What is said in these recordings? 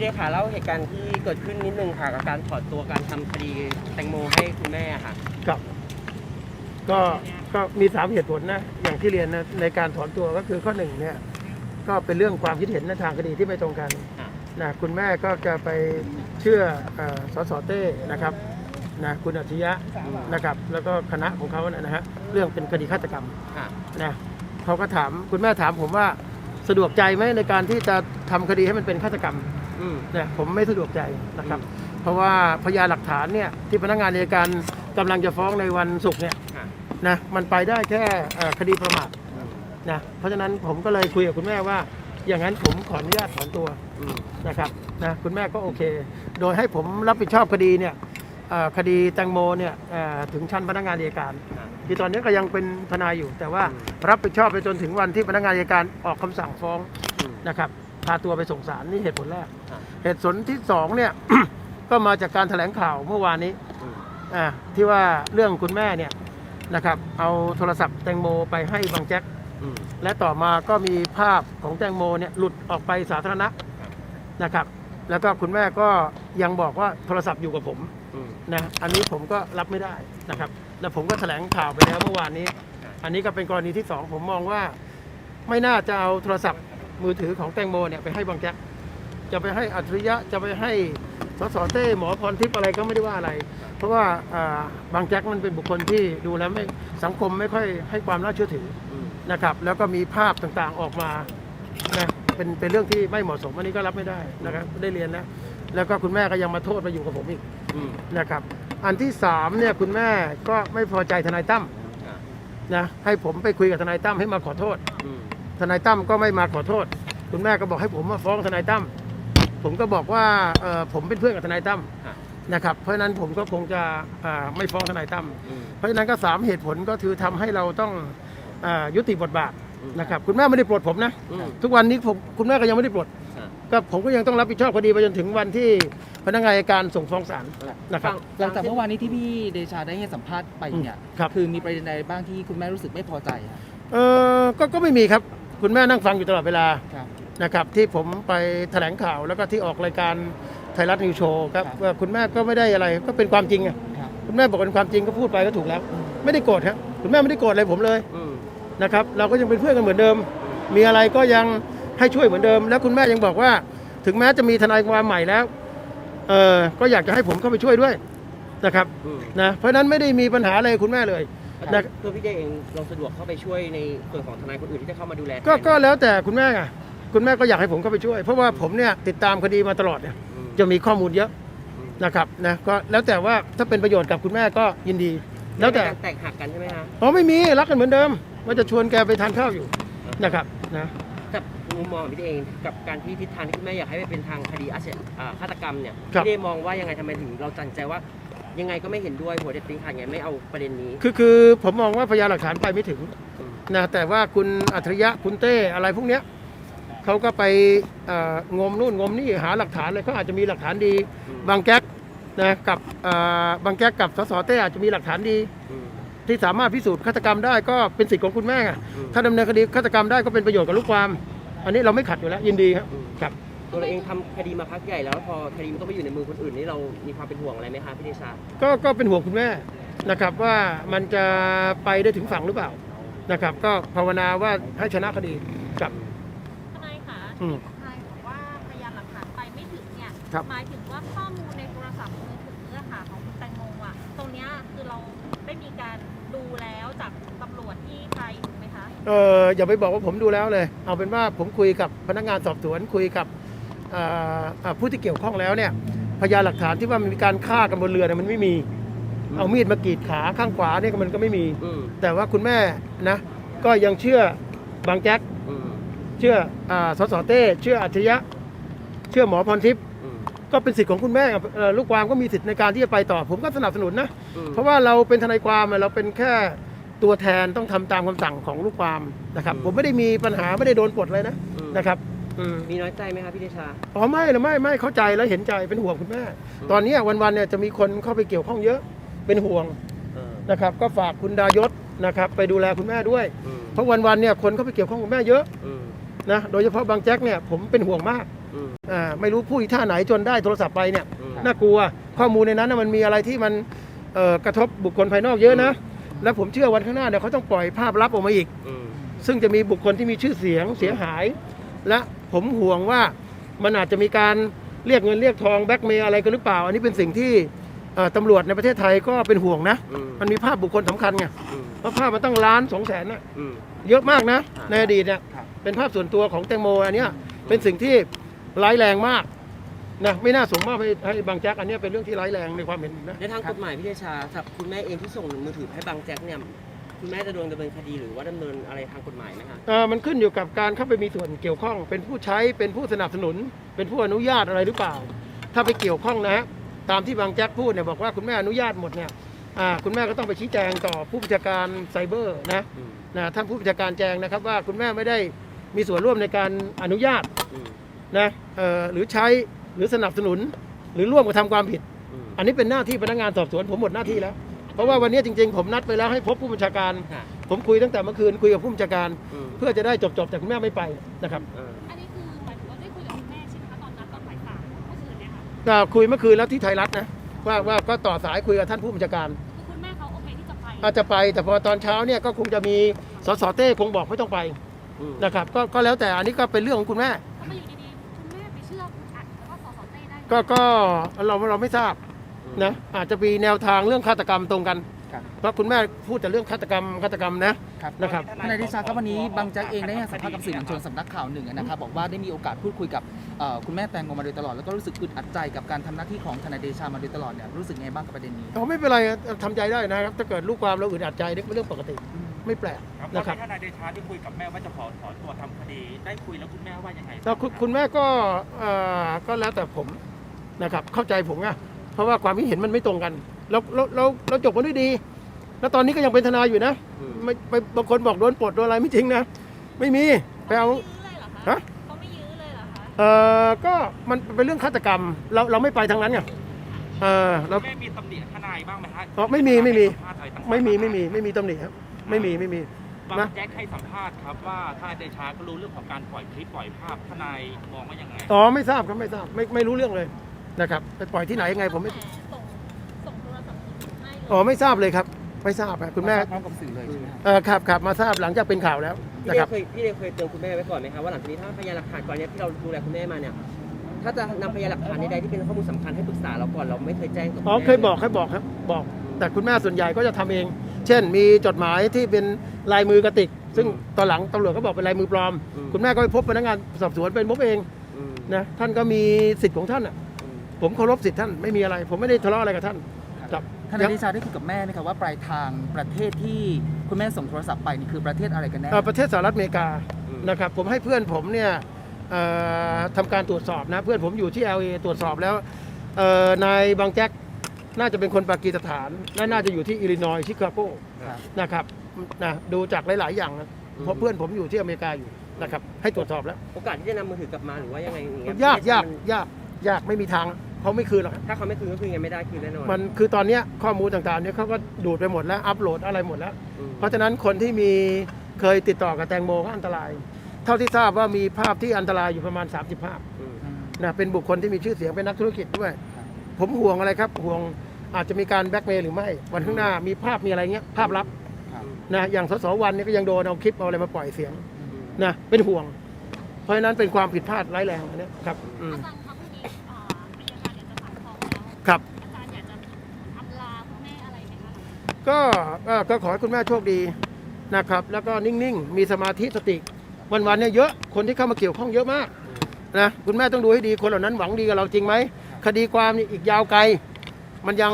พี่เดชค่ะเล่าเหตุการณ์ที่เกิดขึ้นนิดนึงค่ะกับการถอดตัวการทำคดีแตงโมให้คุณแม่ค่ะกับ ก็ก็มีสามเหตุผลนะ อย่างที่เรียนนะในการถอนตัวก็คือข้อหนึ่งเนี่ย ก็เป็นเรื่องความคิดเห็นในทางคดีที่ไม่ตรงกันอะ นะคุณแม่ก็จะไปเชื่อเอ่อสสเต้นะครับนะคุณอัจฉริยะนะครับ แล้วก็คณะของเขานะฮะเรื่องเป็นคดีฆาตกรรม ค่ะ นะเขาก็ถามคุณแม่ถามผมว่าสะดวกใจไหมในการที่จะทำคดีให้มันเป็นฆาตกรรม อืม เนี่ยผมไม่สะดวกใจนะครับอืมเพราะว่าพยานหลักฐานเนี่ยที่พนักงานอัยการกำลังจะฟ้องในวันศุกร์เนี่ยค่ะ นะมันไปได้แค่เอ่อคดีประมาทนะเพราะฉะนั้นผมก็เลยคุยกับคุณแม่ว่า อย่างนั้นผมขออนุญาตถอนตัวอืม นะครับนะคุณแม่ก็โอเค โดยให้ผมรับผิดชอบคดีเนี่ยเอ่อคดีแตงโมเนี่ยเอ่อถึงชั้นพนักงานอัยการค่ะที่ตอนนี้ก็ยังเป็นทนายอยู่ แต่ว่าอืม รับผิดชอบไปจนถึงวันที่พนักงานอัยการออกคำสั่งฟ้องอืมนะครับพาตัวไปส่งศาลนี่เหตุผลแรกค่ะเหตุผลที่สองเนี่ย ก็มาจากการแถลงข่าวเมื่อวานนี้อืมอ่าที่ว่าเรื่องคุณแม่เนี่ยนะครับ เอาโทรศัพท์แตงโมไปให้บางแจ็คอืมและต่อมาก็มีภาพของแตงโมเนี่ยหลุดออกไปสาธารณะนะครับ แล้วก็คุณแม่ก็ยังบอกว่าโทรศัพท์อยู่กับผมอืมนะอันนี้ผมก็รับไม่ได้นะครับ แล้วผมก็แถลงข่าวไปแล้วเมื่อวานนี้ อันนี้ก็เป็นกรณีที่สองผมมองว่าไม่น่าจะเอาโทรศัพท์ มือถือของแตงโมเนี่ยไปให้บางแจ็คจะไปให้อัจฉริยะจะไปให้สสเต้หมอพรทิพย์อะไรก็ไม่ได้ว่าอะไร เพราะว่าอ่าบางแจ็คมันเป็นบุคคลที่ดูแล้วไม่สังคมไม่ค่อยให้ความน่าเชื่อถืออืมนะครับ แล้วก็มีภาพต่างๆออกมานะเป็นเป็นเรื่องที่ไม่เหมาะสมอันนี้ก็รับไม่ได้นะครับได้เรียนแล้วแล้วก็คุณแม่ก็ยังมาโทษมาอยู่กับผมอีกอืมนะครับ อันที่สามเนี่ยคุณแม่ก็ไม่พอใจทนายตั้มค่ะนะให้ผมไปคุยกับทนายตั้มให้มาขอโทษอืม ทนายตั้มก็ไม่มาขอโทษ คุณแม่ก็บอกให้ผมมาฟ้องทนายตั้มผมก็บอกว่าเอ่อผมเป็นเพื่อนกับทนายตั้มค่ะนะครับ เพราะฉะนั้นผมก็คงจะอ่าไม่ฟ้องทนายตั้มอืมเพราะฉะนั้นก็สามเหตุผลก็คือทำให้เราต้องอายุติบทบาทอืมนะครับคุณแม่ไม่ได้ปลดผมนะอืมทุกวันนี้ผมคุณแม่ก็ยังไม่ได้ปลดค่ะก็ผมก็ยังต้องรับผิดชอบคดีไปจนถึงวันที่พนักงานอัยการส่งฟ้องศาลนะครับฟังหลังจากเมื่อวานนี้ที่พี่เดชาได้ให้สัมภาษณ์ไปเนี่ยครับคือมีประเด็นใดบ้างที่คุณแม่รู้สึกไม่พอใจอะเออก็ก็ไม่มีครับ คุณแม่นั่งฟังอยู่ตลอดเวลาครับ นะครับ ที่ผมไปแถลงข่าวแล้วก็ที่ออกรายการไทยรัฐนิวโชว์ครับครับ ว่าคุณแม่ก็ไม่ได้อะไรก็เป็นความจริงอะครับ คุณแม่บอกเป็นความจริงก็พูดไปก็ถูกแล้วไม่ได้โกรธครับคุณแม่ไม่ได้โกรธอะไรผมเลยอืม นะครับ เราก็ยังเป็นเพื่อนกันเหมือนเดิม มีอะไรก็ยังให้ช่วยเหมือนเดิม แล้วคุณแม่ยังบอกว่า ถึงแม้จะมีทนายความใหม่แล้วเออก็อยากจะให้ผมเข้าไปช่วยด้วยนะครับ อืม นะเพราะฉะนั้นไม่ได้มีปัญหาอะไรกับคุณแม่เลยแต่ นะ ตัวพี่เดชเองเราสะดวกเข้าไปช่วยในส่วนของทนายคนอื่นที่จะเข้ามาดูแลก็แทนก็แล้วแต่คุณแม่ไงคุณแม่ก็อยากให้ผมเข้าไปช่วย เพราะว่าผมเนี่ยติดตามคดีมาตลอดเนี่ยอืมจะมีข้อมูลเยอะอืมนะครับนะก็แล้วแต่ว่าถ้าเป็นประโยชน์กับคุณแม่ก็ยินดี แล้วแต่ไม่มีการแตกหักกันใช่ไหมคะอ๋อไม่มีรักกันเหมือนเดิม ว่าจะชวนแกไปทานข้าวอยู่นะครับนะกับมุมมองของพี่เดชเองกับการที่ทิศทางที่คุณแม่อยากให้ไปเป็นทางคดีอาชญอ่าฆาตกรรมเนี่ยครับพี่เดชมองว่ายังไงทำไมถึงเราตัดสินใจว่า ยังไงก็ไม่เห็นด้วยหัวเด็ดติ้งขาดไงไม่เอาประเด็นนี้ คือคือผมมองว่าพยานหลักฐานไปไม่ถึงอืม นะแต่ว่าคุณอัจฉริยะคุณเต้อะไรพวกเนี้ยเขาก็ไปเอ่องมนู่นงมนี่หาหลักฐานเลยเขาอาจจะมีหลักฐานดีอืมบางแก๊กนะกับเอ่อบางแก๊กกับสสเต้อาจจะมีหลักฐานดี อืม ที่สามารถพิสูจน์ฆาตกรรมได้ก็เป็นสิทธิ์ของคุณแม่ไงอืมถ้าดำเนินคดีฆาตกรรมได้ก็เป็นประโยชน์กับลูกความ อันนี้เราไม่ขัดอยู่แล้วยินดีครับอืม ครับ ตัวเราเองทำคดีมาพักใหญ่แล้วพอคดีมันต้องไปอยู่ในมือคนอื่นนี่เรามีความเป็นห่วงอะไรไหมคะพี่เดชา ก็ก็เป็นห่วงคุณแม่นะครับว่ามันจะไปได้ถึงฝั่งหรือเปล่านะครับ ก็ภาวนาว่าให้ชนะคดีครับทนายคะอืม ทนายบอกว่าพยานหลักฐานไปไม่ถึงเนี่ย ครับ หมายถึงว่าข้อมูลในโทรศัพท์มือถืออะค่ะของคุณแตงโมอะ ตรงเนี้ยคือเราได้มีการดูแล้วจากตำรวจที่ไทยถูกไหมคะ เอออย่าไปบอกว่าผมดูแล้วเลย เอาเป็นว่าผมคุยกับพนักงานสอบสวนคุยกับเอ่อเอ่อ ผู้ที่เกี่ยวข้องแล้วเนี่ยพยานหลักฐานที่ว่ามันมีการฆ่ากันบนเรือเนี่ยมันไม่มี เอามีดมากรีดขาข้างขวาเนี่ยมันก็ไม่มีอืมแต่ว่าคุณแม่นะก็ยังเชื่อบางแจ็คอืมเชื่ออาสสเต้เชื่ออัจฉริยะ เชื่อหมอพรทิพย์อืมก็เป็นสิทธิ์ของคุณแม่เอ่อลูกความก็มีสิทธิ์ในการที่จะไปต่อ ผมก็สนับสนุนนะอืมเพราะว่าเราเป็นทนายความอะเราเป็นแค่ตัวแทนต้องทำตามคำสั่งของลูกความนะครับ ผมไม่ได้มีปัญหาไม่ได้โดนปลดเลยนะอืมนะครับ อืม มีน้อยใจไหมคะพี่เดชา อ๋อไม่หรอกไม่ไม่เข้าใจแล้วเห็นใจเป็นห่วงคุณแม่ อืม ตอนเนี้ยวันๆเนี่ยจะมีคนเข้าไปเกี่ยวข้องเยอะเป็นห่วงเออนะครับก็ฝากคุณดายศนะครับไปดูแลคุณแม่ด้วย อืมเพราะวันๆเนี่ยคนเข้าไปเกี่ยวข้องกับแม่เยอะอืมนะโดยเฉพาะบางแจ็คเนี่ยผมเป็นห่วงมากอืมอ่าไม่รู้พูดอีท่าไหนจนได้โทรศัพท์ไปเนี่ยอืม น่ากลัวข้อมูลในนั้นนะมันมีอะไรที่มันเอ่อกระทบบุคคลภายนอกเยอะนะ และผมเชื่อวันข้างหน้าเนี่ยเขาต้องปล่อยภาพลับออกมาอีก อืมซึ่งจะมีบุคคลที่มีชื่อเสียงเสียหาย และผมห่วงว่ามันอาจจะมีการเรียกเงินเรียกทองแบ็กเมย์อะไรกันหรือเปล่า อันนี้เป็นสิ่งที่เอ่อตำรวจในประเทศไทยก็เป็นห่วงนะอืมมันมีภาพบุคคลสำคัญไงอืมเพราะภาพมันตั้งล้านสองแสนนะอืมเยอะมากนะอ่าในอดีตเนี่ยครับเป็นภาพส่วนตัวของแตงโมอันเนี้ยเป็นสิ่งที่ร้ายแรงมากนะไม่น่าส่งมอบให้ให้บางแจ็คอันเนี้ยเป็นเรื่องที่ร้ายแรงในความเห็นผมนะในทางกฎหมายพี่เดชาสำหรับคุณแม่เองที่ส่งมือถือให้บางแจ็คเนี่ย คุณแม่จะโดนดำเนินคดีหรือว่าดำเนินอะไรทางกฎหมายไหมคะ เอ่อมันขึ้นอยู่กับการเข้าไปมีส่วนเกี่ยวข้อง เป็นผู้ใช้เป็นผู้สนับสนุน เป็นผู้อนุญาตอะไรหรือเปล่า ถ้าไปเกี่ยวข้องนะฮะตามที่บางแจ็คพูดเนี่ยบอกว่าคุณแม่อนุญาตหมดเนี่ยอ่าคุณแม่ก็ต้องไปชี้แจงต่อผู้บัญชาการไซเบอร์นะอืมนะท่านผู้บัญชาการแจงนะครับว่าคุณแม่ไม่ได้มีส่วนร่วมในการอนุญาตอืมนะเอ่อหรือใช้หรือสนับสนุน หรือร่วมกระทำความผิด อืมอันนี้เป็นหน้าที่พนักงานสอบสวนผมหมดหน้าที่แล้ว เพราะว่าวันนี้จริง ๆ ผมนัดไปแล้วให้พบผู้บัญชาการ ค่ะผมคุยตั้งแต่เมื่อคืนคุยกับผู้บัญชาการ อืมเพื่อจะได้จบๆแต่คุณแม่ไม่ไปนะครับเอออันนี้คือหมายถึงว่าได้คุยกับคุณแม่ใช่ไหมคะตอนนัดตอนบ่ายสามเมื่อคืนเนี่ยค่ะก็คุยเมื่อคืนแล้วที่ไทยรัฐนะว่าว่าก็ต่อสายคุยกับท่านผู้บัญชาการ คือคุณแม่เขาโอเคที่จะไปอาจจะไปแต่พอตอนเช้าเนี่ยก็คงจะมีสสเต้คงบอกไม่ต้องไปอืมนะครับก็ก็แล้วแต่อันนี้ก็เป็นเรื่องของคุณแม่ ทำไมอยู่ดีๆคุณแม่ไปเชื่อคุณอัดแล้วก็สสเต้ได้ก็ก็เราเราไม่ทราบ นะอาจจะมีแนวทางเรื่องฆาตกรรมตรงกันครับเพราะคุณแม่พูดแต่เรื่องฆาตกรรมฆาตกรรมนะ ครับนะครับทนายเดชาครับวันนี้บางแจ็คเองได้ให้สัมภาษณ์กับสื่อมวลชนสำนักข่าวหนึ่งนะครับบอกว่าได้มีโอกาสพูดคุยกับเอ่อคุณแม่แตงโมมาโดยตลอดแล้วก็รู้สึกอึดอัดใจกับการทำหน้าที่ของทนายเดชามาโดยตลอดเนี่ยรู้สึกไงบ้างกับประเด็นนี้ เราไม่เป็นไรทำใจได้นะครับถ้าเกิดลูกความเราอึดอัดใจนี่เป็นเรื่องปกติไม่แปลกครับนะครับตอนที่ทนายเดชาที่คุยกับแม่ว่าจะขอถอนตัวทำคดีได้คุยแล้วคุณแม่ว่ายังไงแล้วคุณคุณแม่ก็เอ่อก็แล้วแต่ผมนะครับเข้าใจผมไงเพ ราะว่าความคิดเห็นมันไม่ตรงกันแล้วเราเราเราจบกันด้วยดี แล้วตอนนี้ก็ยังเป็นทนายอยู่นะอืม ไม่ไปบางคนบอกโดนปลดโดนอะไรไม่จริงนะ ไม่มีไปเอายื้อเลยเหรอคะฮะ เขาไม่ยื้อเลยเหรอคะเอ่อก็มันเป็นเรื่องฆาตกรรม เราเราไม่ไปทางนั้นไงเออเรา แม่มีตำหนิทนายบ้างไหมฮะอ๋อไม่มีไม่มีสัภาษณ์อะรต่างๆไม่มีไม่มีไม่มีตำหนิครับ ไม่มีไม่มี บางนะ แจ็คให้สัมภาษณ์ครับว่าทนายเดชาก็รู้เรื่องของการปล่อยคลิปปล่อยภาพทนายมองว่ายังไง อ๋อไม่ทราบครับไม่ทราบไม่ไม่รู้เรื่องเลย นะครับไปปล่อยที่ไหนยังไงผมไม่ส่งส่งโทรศัพท์มือถือให้เลยอ๋อไม่ทราบเลยครับไม่ทราบครับคุณแม่พร้อมกับสื่อเลยใช่ไหมครับเออครับครับมาทราบหลังจากเป็นข่าวแล้วพี่นะเดครับเคยพี่เดเคยเตือนคุณแม่ไว้ก่อนไหมคะว่าหลังจากนี้ถ้าพยานหลักฐานก่อนเนี้ยที่เราดูแลคุณแม่มาเนี่ยถ้าจะนำพยานหลักฐานใดๆที่เป็นข้อมูลสำคัญให้ปรึกษาเราก่อนเราไม่เคยแจ้งกับณอ๋อแม่ เคยบอกเคยบอกครับบอก แต่คุณแม่ส่วนใหญ่ก็จะทำเอง เช่น มีจดหมายที่เป็นลายมือกระติก ซึ่งตอนหลังตำรวจก็บอกเป็นลายมือปลอมคุณแม่ก็ไปพบพนักงานสอบสวนเป็นพบเองอืมนะท่านก็มีสิทธิ์ของท่านอะอืม ผมเคารพสิทธิ์ท่านไม่มีอะไร ผมไม่ได้ทะเลาะอะไรกับท่านครับทนายเดชาได้คุยกับแม่ไหมครับว่าปลายทางประเทศที่คุณแม่ส่งโทรศัพท์ไปนี่คือประเทศอะไรกันแน่เอ่อประเทศสหรัฐอเมริกาอืมนะครับผมให้เพื่อนผมเนี่ยเอ่อทำการตรวจสอบนะเพื่อนผมอยู่ที่ LA ตรวจสอบแล้วเอ่อนายบางแจ็คน่าจะเป็นคนปากีสถาน และน่าจะอยู่ที่อิลลินอยส์ชิคาโกครับนะครับนะดูจากหลาย ๆ อย่างนะเพราะเพื่อนผมอยู่ที่อเมริกาอยู่นะครับให้ตรวจสอบแล้ว โอกาสที่จะนำมือถือกลับมาหรือว่ายังไงองเงี้ยากยากมันยากยากไม่มีทาง เขาไม่คืนหรอกครับถ้าเขาไม่คืนก็คือยังไม่ได้คืนแน่นอนมันคือตอนเนี้ยข้อมูลต่างๆเนี่ยเขาก็ดูดไปหมดแล้วอัปโหลดอะไรหมดแล้ว อืมเพราะฉะนั้นคนที่มีเคยติดต่อกับแตงโมก็อันตราย เท่าที่ทราบว่ามีภาพที่อันตรายอยู่ประมาณ 30 ภาพอืมอืมนะเป็นบุคคลที่มีชื่อเสียงเป็นนักธุรกิจด้วยครับผมห่วงอะไรครับห่วงอาจจะมีการแบล็กเมย์หรือไม่ วันข้างหน้ามีภาพมีอะไรเงี้ยภาพลับครับนะอย่างสสวันเนี่ยก็ยังโดนเอาคลิปเอาอะไรมาปล่อยเสียงอืมนะเป็นห่วง เพราะฉะนั้นเป็นความผิดพลาดร้ายแรงอันเนี้ยครับอืม อาจารย์ ก็ก็ก็ขอให้คุณแม่โชคดีนะครับ แล้วก็นิ่งๆ มีสมาธิสติ วันๆเนี่ยเยอะ คนที่เข้ามาเกี่ยวข้องเยอะมากนะคุณแม่ต้องดูให้ดีคนเหล่านั้นหวังดีกับเราจริงไหมคดีความนี่อีกยาวไกล มันยัง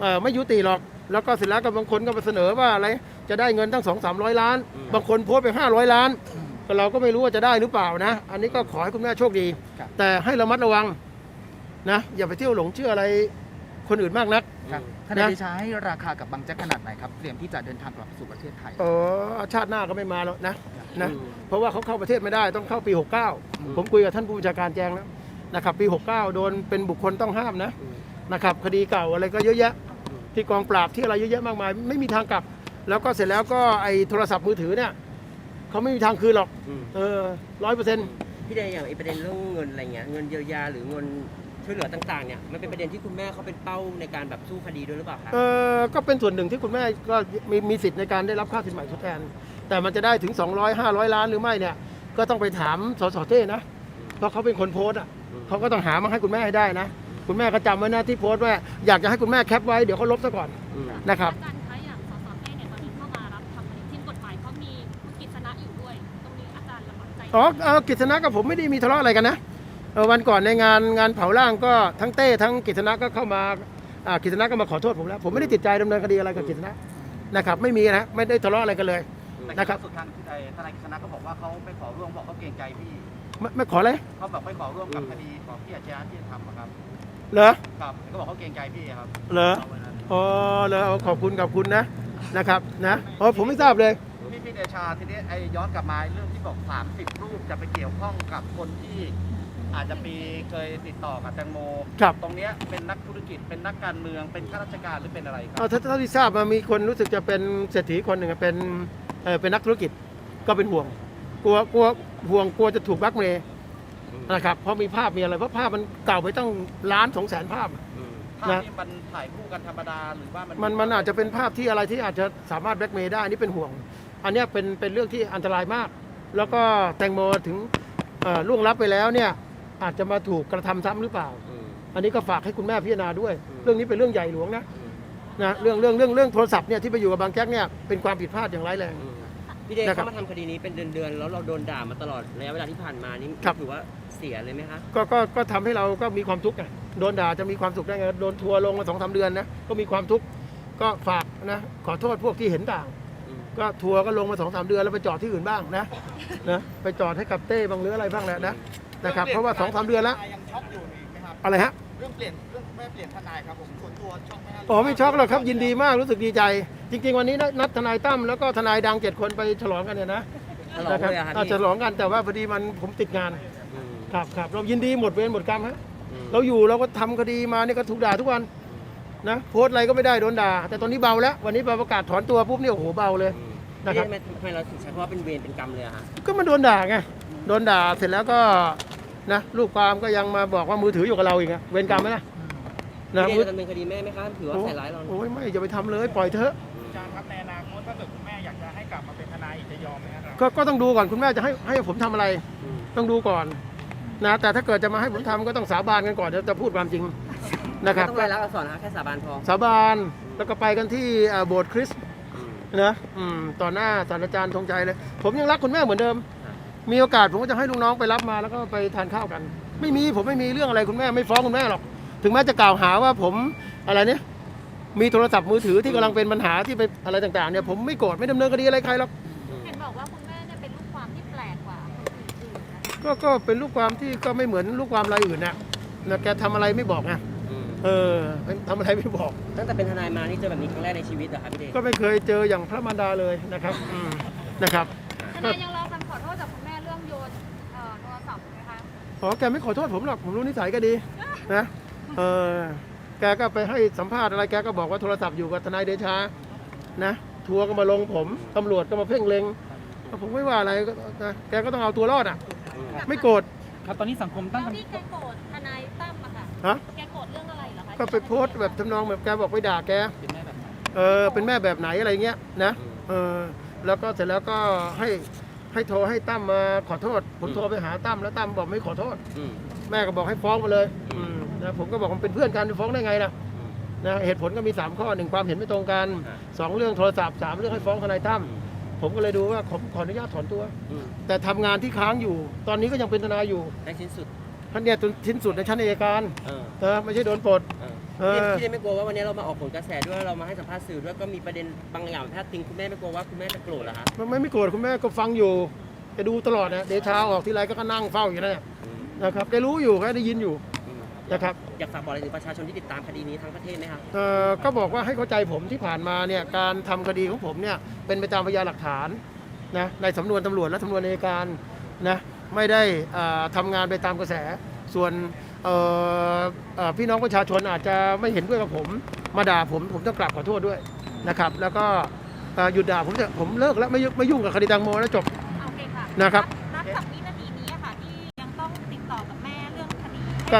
เอ่อไม่ยุติหรอก แล้วก็เสร็จแล้วก็บางคนก็มาเสนอว่าอะไรจะได้เงินตั้งสองสามร้อยล้านอืมบางคนโพสต์ไปห้าร้อยล้านอืมก็เราก็ไม่รู้ว่าจะได้หรือเปล่านะ อันนี้ก็ขอให้คุณแม่โชคดีครับแต่ให้ระมัดระวังนะอย่าไปเที่ยวหลงเชื่ออะไร คนอื่นมากนัก ครับทนายเดชาให้ราคากับบางแจ็คขนาดไหนครับ เตรียมที่จะเดินทางกลับสู่ประเทศไทย เออชาติหน้าก็ไม่มาแล้วนะนะอืมเพราะว่าเขาเข้าประเทศไม่ได้ต้องเข้าปี 69 ผมคุยกับท่านผู้บัญชาการแจ้งแล้วนะครับปี 69 โดนเป็นบุคคลต้องห้ามนะอืมนะครับคดีเก่าอะไรก็เยอะแยะอืมที่กองปราบที่อะไรเยอะแยะมากมาย ไม่มีทางกลับ แล้วก็เสร็จแล้วก็ไอ้โทรศัพท์มือถือเนี่ยเขาไม่มีทางคืนหรอกอืมเออร้อยเปอร์เซ็นต์พี่เดย์อย่างไอ้ประเด็นเรื่องเงินอะไรเงี้ยเงินเยียวยาหรือเงิน ช่วยเหลือต่างๆเนี่ยมันเป็นประเด็นที่คุณแม่เขาเป็นเป้าในการแบบสู้คดีด้วยหรือเปล่าคะเออก็เป็นส่วนหนึ่งที่คุณแม่ก็มีมีสิทธิ์ในการได้รับค่าสินใหม่ทดแทน แต่มันจะได้ถึง 200 500 ล้านหรือไม่เนี่ย ก็ต้องไปถามสสเต้นะ เพราะเขาเป็นคนโพสต์อะเขาก็ต้องหามาให้คุณแม่ให้ได้นะ คุณแม่ก็จำไว้นะที่โพสต์ว่าอยากจะให้คุณแม่แคปไว้เดี๋ยวเขาลบซะก่อนอืมนะครับ อาจารย์คะอย่างสสเต้เนี่ยตอนนี้เข้ามารับทำคดีทีมกฎหมายเขามีคุณกิษณะอยู่ด้วย ตรงนี้อาจารย์ลำบากใจอ๋อเอ่อกิษณะกับผมไม่ได้มีทะเลาะอะไรกันนะเอ่อ วันก่อนในงานงานเผาร่างก็ทั้งเต้ทั้งกิษณะก็เข้ามาอ่ากิษณะก็มาขอโทษผมแล้ว ผมไม่ได้ติดใจดำเนินคดีอะไรกับกิษณะนะครับไม่มีนะไม่ได้ทะเลาะอะไรกันเลยนะครับสุดทางที่ทนายคณะก็บอกว่าเขาไม่ขอร่วมบอกเขาเกรงใจพี่ไม่ไม่ขอเลยเขาแบบไม่ขอร่วมกับคดีของพี่อาชญาที่จะทำอะครับเหรอครับเขาบอกเขาเกรงใจพี่ครับเหรออ๋อเหรอขอบคุณขอบคุณนะนะครับนะอ๋อผมไม่ทราบเลยพี่พี่เดชาทีนี้ไอ้ย้อนกลับมาเรื่องที่บอก 30 รูปจะไปเกี่ยวข้องกับคนที่ อาจจะมีเคยติดต่อกับแตงโม ครับ ตรงเนี้ยเป็นนักธุรกิจเป็นนักการเมืองเป็นข้าราชการหรือเป็นอะไรครัเอาบถ้าเท่าที่ทราบมามีคนรู้สึกจะเป็นเศรษฐีคนหนึ่งอะเป็นเออเป็นนักธุรกิจก็เป็นห่วง กลัวกลัวห่วงกลัวจะถูกแบล็กเมย์นะครับเพราะมีภาพมีอะไรเพราะภาพมันเก่าไปตั้งล้านสองแสนภาพอืมภาพนะ ที่มันถ่ายคู่กันธรรมดาหรือว่ามันมันมันอาจจะเป็นภาพที่อะไรที่อาจจะสามารถแบล็กเมย์ได้อันนี้เป็นห่วง อันเนี้ยเป็นเป็นเรื่องที่อันตรายมาก แล้วก็แตงโมถึงเอ่อล่วงลับไปแล้วเนี่ย อาจจะมาถูกกระทำซ้ำหรือเปล่าอืมอันนี้ก็ฝากให้คุณแม่พิจารณาด้วยอืมเรื่องนี้เป็นเรื่องใหญ่หลวงนะอืมนะเรื่องเรื่องเรื่องเรื่องโทรศัพท์เนี่ยที่ไปอยู่กับบางแจ๊กเนี่ยเป็นความผิดพลาดอย่างร้ายแรงอืมพี่เดย์นะครับเข้ามาทำคดีนี้เป็นเดือนๆแล้วเราโดนด่ามาตลอดระยะเวลาที่ผ่านมานี่ครับถือว่าเสียเลยไหมคะก็ก็ก็ทำให้เราก็มีความทุกข์ไงโดนด่าจะมีความสุขได้ไงโดนทัวร์ลงมาสองสามเดือนนะก็มีความทุกข์ก็ฝากนะขอโทษพวกที่เห็นต่างอืมก็ทัวร์ก็ลงมาสองสามเดือนแล้วไปจอดที่อื่นบ้างนะนะไปจอดให้กับเต้บางหรืออะไรบ้างแหละนะ นะครับเพราะว่าสองสามเดือนแล้วยังช็อกอยู่อีกไหมครับอะไรฮะเรื่องเปลี่ยนเรื่องแม่เปลี่ยนทนายครับผมส่วนตัวช็อกไหมครับอ๋อไม่ช็อกหรอกครับยินดีมากรู้สึกดีใจ จริง ๆ วันนี้นัดทนายตั้มแล้วก็ทนายดังเจ็ดคนไปฉลองกันเนี่ยนะฉลองนะครับเลยอะครับอ่าพี่ฉลองกันแต่ว่าพอดีมันผมติดงานอืมครับครับเรายินดีหมดเวรหมดกรรมฮะอืมเราอยู่เราก็ทำคดีมานี่ก็ถูกด่าทุกวันนะโพสต์อะไรก็ไม่ได้โดนด่า แต่ตอนนี้เบาแล้ว วันนี้ประกาศถอนตัวปุ๊บเนี่ยโอ้โหเบาเลยอืมนะครับพี่เดย์ทำไมเราถึงใช้คำว่าเป็นเวรเป็นกรรมเลยอะฮะก็มันโดนด่าไงโดนด่าเสร็จแล้วก็ นะลูกความก็ยังมาบอกว่ามือถืออยู่กับเราอีกอะเวรกรรมไหมล่ะนะพี่เดมือย์จะดำเนินคดีแม่ไหมคะถือว่าใส่ร้ายเราโอ้ยไม่อย่าไปทำเลยปล่อยเถอะอาจารย์ครับในอนาคตถ้าเกิดคุณแม่อยากจะให้กลับมาเป็นทนายอีกจะยอมไหมครับก็ก็ต้องดูก่อนคุณแม่จะให้ให้ผมทำอะไรอืมต้องดูก่อนนะแต่ถ้าเกิดจะมาให้ผมทำก็ต้องสาบานกันก่อนเดี๋ยวจะพูดความจริงนะครับไม่ต้องรายลักษณ์อักษรนะคะแค่สาบานพอสาบานแล้วก็ไปกันที่อ่าโบสถ์คริสต์อืมนะอืมต่อหน้าศาสตราจารย์ธงชัยเลย ผมยังรักคุณแม่เหมือนเดิมครับ มีโอกาสผมก็จะให้ลูกน้องไปรับมาแล้วก็ไปทานข้าวกัน ไม่มีผมไม่มีเรื่องอะไรคุณแม่ไม่ฟ้องคุณแม่หรอก ถึงแม้จะกล่าวหาว่าผมอะไรเนี่ยมีโทรศัพท์มือถือที่กำลังเป็นปัญหาที่ไปอะไรต่างๆเนี่ยผมไม่โกรธไม่ดำเนินคดีอะไรใครหรอกเห็นบอกว่าคุณแม่เนี่ยเป็นลูกความที่แปลกกว่าคนอื่นๆนะก็ก็เป็นลูกความที่ก็ไม่เหมือนลูกความรายอื่นนะนะแกทำอะไรไม่บอกไงอืมเออทำอะไรไม่บอก ตั้งแต่เป็นทนายมานี่เจอแบบนี้ครั้งแรกในชีวิตเหรอครับพี่เดย์ก็ไม่เคยเจออย่างพระมารดาเลยนะครับอืมนะครับ ทนายยังรอคำขอโทษจากคุณ อ๋อแกไม่ขอโทษผมหรอก ผมรู้นิสัยแก็ดีนะเออแกก็ไปให้สัมภาษณ์อะไรแกก็บอกว่าโทรศัพท์อยู่กับทนายเดชานะทัวร์ก็มาลงผมตำรวจก็มาเพ่งเล็งผมไม่ว่าอะไรก็นะแกก็ต้องเอาตัวรอดอะ ไม่โกรธครับตอนนี้สังคมตั้งแล้วคำ ที่แกโกรธทนายตั้มอะค่ะ ฮะแกโกรธเรื่องอะไรเหรอคะก็ไปโพสต์แบบทำนองแบบแกบอกไปด่าแกเป็นแม่แบบไหนเออเป็นแม่แบบไหนอะไรเงี้ยนะเออแล้วก็เสร็จแล้วก็ให้ ให้โทรให้ตั้มมาขอโทษ ผมโทรไปหาตั้มแล้วตั้มบอกไม่ขอโทษ อืม แม่ก็บอกให้ฟ้องมาเลยอืมนะผมก็บอกมันเป็นเพื่อนกันจะฟ้องได้ไงล่ะอืมนะเหตุผลก็มี 3 ข้อหนึ่งความเห็นไม่ตรงกันอ่า สองเรื่องโทรศัพท์สามเรื่องให้ฟ้องทนายตั้มผมก็เลยดูว่าผมขออนุญาตถอนตัว อืมแต่ทำงานที่ค้างอยู่ ตอนนี้ก็ยังเป็นทนายอยู่ได้ชิ้นสุดท่านเนี่ยจนสิ้นสุดในชั้นอัยการเออ นะไม่ใช่โดนปลดเออ เออ พี่เดย์ไม่กลัวว่าวันนี้เรามาออกผลกระแสด้วยเรามาให้สัมภาษณ์สื่อด้วยก็มีประเด็นบางอย่างแพทย์ติงคุณแม่ไม่กลัวว่าคุณแม่จะโกรธเหรอคะมันไม่ไม่โกรธคุณแม่ก็ฟังอยู่แกดูตลอดนะเดชาออกทีไรก็นั่งเฝ้าอยู่นั่นแหละอืมนะครับแกรู้อยู่แกได้ยินอยู่อืมนะครับอยากฝากบอกอะไรถึงประชาชนที่ติดตามคดีนี้ทั้งประเทศไหมครับเอ่อก็บอกว่าให้เข้าใจผมที่ผ่านมาเนี่ยการทำคดีของผมเนี่ยเป็นไปตามพยานหลักฐานนะในสำนวนตำรวจและสำนวนอัยการนะไม่ได้อ่าทำางานไปตามกระแส ส่วนเอ่อเอ่อพี่น้องประชาชนอาจจะไม่เห็นด้วยกับผม มาด่าผมผมต้องกราบขอโทษด้วยนะครับ แล้วก็เอ่อหยุดด่าผมจะผมเลิกแล้วไม่ยุ่งไม่ยุ่งกับคดีแตังโมแล้วจบโอเคค่ะนะครับนับจากวินาทีนี้อะค่ะที่ยังก็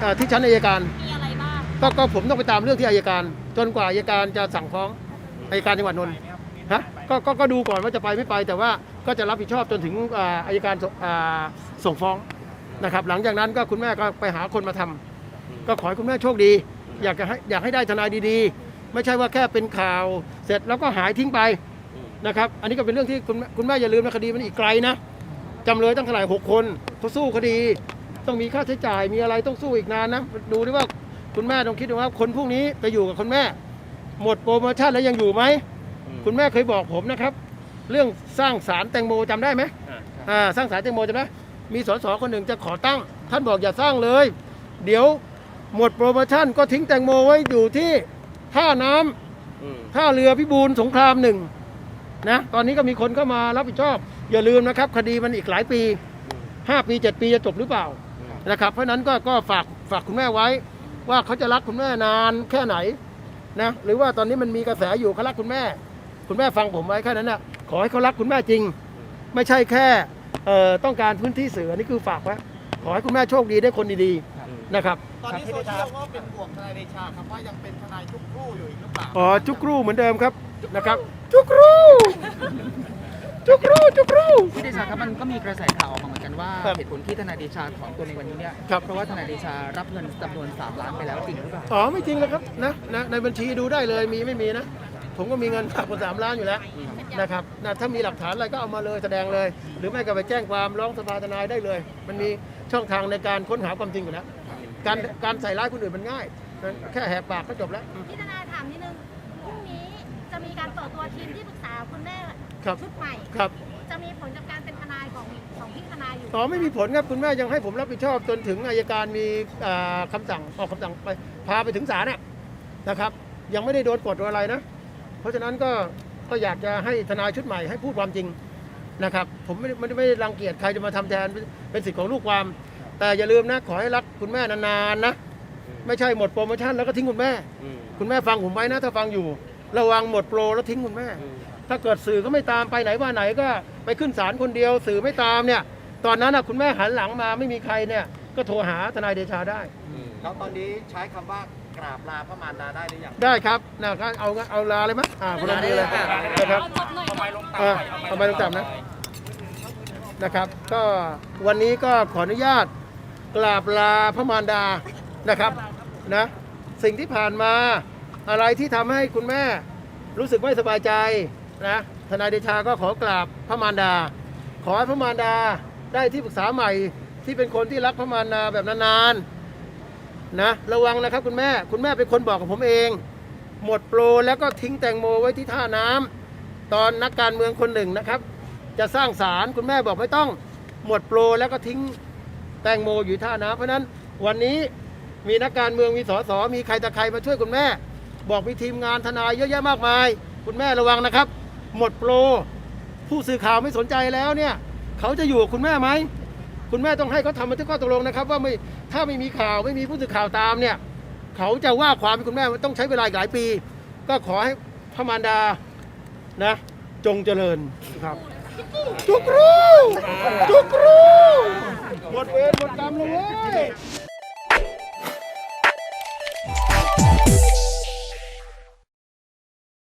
เอ่อที่ชั้นอัยการมีอะไรบ้างก็ก็ผมต้องไปตามเรื่องที่อัยการ จนกว่าอัยการจะสั่งฟ้องอัยการจังหวัดนนท์ฮะก็ก็ก็ดูก่อนว่าจะไปไม่ไป แต่ว่าก็จะรับผิดชอบจนถึงอ่าอัยการส่งอ่าส่งฟ้อง นะครับหลังจากนั้นก็คุณแม่ก็ไปหาคนมาทำก็ขอให้คุณแม่โชคดี อยากจะให้อยากให้ได้ทนายดีๆ ไม่ใช่ว่าแค่เป็นข่าวเสร็จแล้วก็หายทิ้งไปนะครับอันนี้ก็เป็นเรื่องที่คุณแม่คุณแม่อย่าลืมนะคดีมันอีกไกลนะจำเลยตั้งเท่าไหร่หกคนเขาสู้คดี ต้องมีค่าใช้จ่ายมีอะไรต้องสู้อีกนานนะดูดิว่าคุณแม่ต้องคิดดูว่าคนพวกนี้ไปอยู่กับคุณแม่ หมดโปรโมชั่นแล้วยังอยู่ไหมคุณแม่เคยบอกผมนะครับ เรื่องสร้างสารแตงโมจำได้ไหมอ่าอ่าสร้างสารแตงโมจำได้ มีสสคนหนึ่งจะขอตั้ง ท่านบอกอย่าสร้างเลย เดี๋ยวหมดโปรโมชั่นก็ทิ้งแตงโมไว้อยู่ที่ท่าน้ำอืมท่าเรือพิบูลสงครามหนึ่งนะตอนนี้ก็มีคนเข้ามารับผิดชอบ อย่าลืมนะครับ คดีมันอีกหลายปี 5 ปี 7 ปีจะจบหรือเปล่านะครับ เพราะฉะนั้นก็ก็ฝากฝากคุณแม่ไว้ ว่าเขาจะรักคุณแม่นานแค่ไหนนะหรือว่าตอนนี้มันมีกระแสอยู่เขารักคุณแม่ คุณแม่ฟังผมไว้แค่นั้นนะขอให้เขารักคุณแม่จริง ไม่ใช่แค่ เอ่อต้องการพื้นที่สื่ออันนี้คือฝากไว้ขอให้คุณแม่โชคดีได้คนดีๆนะครับตอนนี้โซเชียลก็เป็นห่วงทนายเดชาครับว่ายังเป็นทนายชุกคู่อยู่อีกหรือเปล่าอ๋อจุกรูเหมือนเดิมครับนะครับจุกรูจุกรูจุกรู พี่เดชาครับมันก็มีกระแสข่าวออกมาเหมือนกันว่าครับเหตุผลที่ทนายเดชาถอนตัวในวันนี้เนี่ยครับ เพราะว่าทนายเดชารับเงินจำนวน 3 ล้านไปแล้วจริงหรือเปล่าอ๋อไม่จริงแล้วครับนะนะในบัญชีดูได้เลยมีไม่มีนะ ผมก็มีเงินมากกว่าสามล้านอยู่แล้วนะครับนะถ้ามีหลักฐานอะไรก็เอามาเลยแสดงเลย หรือไม่ก็ไปแจ้งความร้องสภาทนายได้เลย มันมีช่องทางในการค้นหาความจริงอยู่แล้ว การการใส่ร้ายคนอื่นมันง่ายนะแค่แหกปากก็จบแล้ว พี่ทนายถามนิดนึงพรุ่งนี้จะมีการเปิดตัวทีมที่ปรึกษาคุณแม่ครับชุดใหม่ครับ จะมีผลกับการเป็นทนายของของพี่ทนายอยู่อ๋อไม่มีผลครับคุณแม่ยังให้ผมรับผิดชอบจนถึงอายการมีอ่าคำาสั่งออกคำสั่งไปพาไปถึงศาลน่ะนะครับ ยังไม่ได้โดนกดอะไรนะเพ ราะฉะนั้นก็ก็อยากจะให้ทนายชุดใหม่ให้พูดความจริงนะครับ ผมไม่ได้ไม่ได้ไม่ได้รังเกียจใครจะมาทำแทนเป็นเป็นสิทธิ์ของลูกความ แต่อย่าลืมนะขอให้รักคุณแม่นานๆนะไม่ใช่หมดโปรโมชั่นแล้วก็ทิ้งคุณแม่ อืมคุณแม่ฟังผมไว้นะถ้าฟังอยู่ ระวังหมดโปรแล้วทิ้งคุณแม่ อืมถ้าเกิดสื่อก็ไม่ตามไปไหนว่าไหนก็ไปขึ้นศาลคนเดียว สื่อไม่ตามเนี่ย ตอนนั้นนะคุณแม่หันหลังมาไม่มีใครเนี่ยก็โทรหาทนายเดชาได้แล้วตอนนี้ใช้คำว่า กราบลาพระมารดาได้หรือยังได้ครับนะก็เอาเอาลาเลยมั้ยอ่าคนละดีเลยนะครับเอาจบหน่อยทำไมลงอ่าต่ำเอาไปลงต่ำนะนะครับ ก็วันนี้ก็ขออนุญาตกราบลาพระมารดานะครับนะสิ่งที่ผ่านมาอะไรที่ทำให้คุณแม่รู้สึกไม่สบายใจนะทนายเดชาก็ขอกราบพระมารดา ขอให้พระมารดาได้ที่ปรึกษาใหม่ที่เป็นคนที่รักพระมารดาแบบนานๆ นะระวังนะครับคุณแม่คุณแม่เป็นคนบอกกับผมเอง หมดโปรแล้วก็ทิ้งแตงโมไว้ที่ท่าน้ำตอนนักการเมืองคนหนึ่งนะครับ จะสร้างศาลคุณแม่บอกไม่ต้อง หมดโปรแล้วก็ทิ้งแตงโมอยู่ท่าน้ำเพราะฉะนั้นวันนี้มีนักการเมืองมีสสมีใครแต่ใครมาช่วยคุณแม่ บอกมีทีมงานทนายเยอะแยะมากมาย คุณแม่ระวังนะครับ หมดโปร ผู้สื่อข่าวไม่สนใจแล้วเนี่ย เขาจะอยู่กับคุณแม่ไหม คุณแม่ต้องให้เขาทำบันทึกข้อตกลงนะครับ ว่าไม่ถ้าไม่มีข่าวไม่มีผู้สื่อข่าวตามเนี่ย เขาจะว่าความเป็นคุณแม่มันต้องใช้เวลาอีกหลายปี ก็ขอให้พระมารดานะ จงเจริญครับจุกรูจุกรูหมดเวรหมดกรรมเลยเว้ย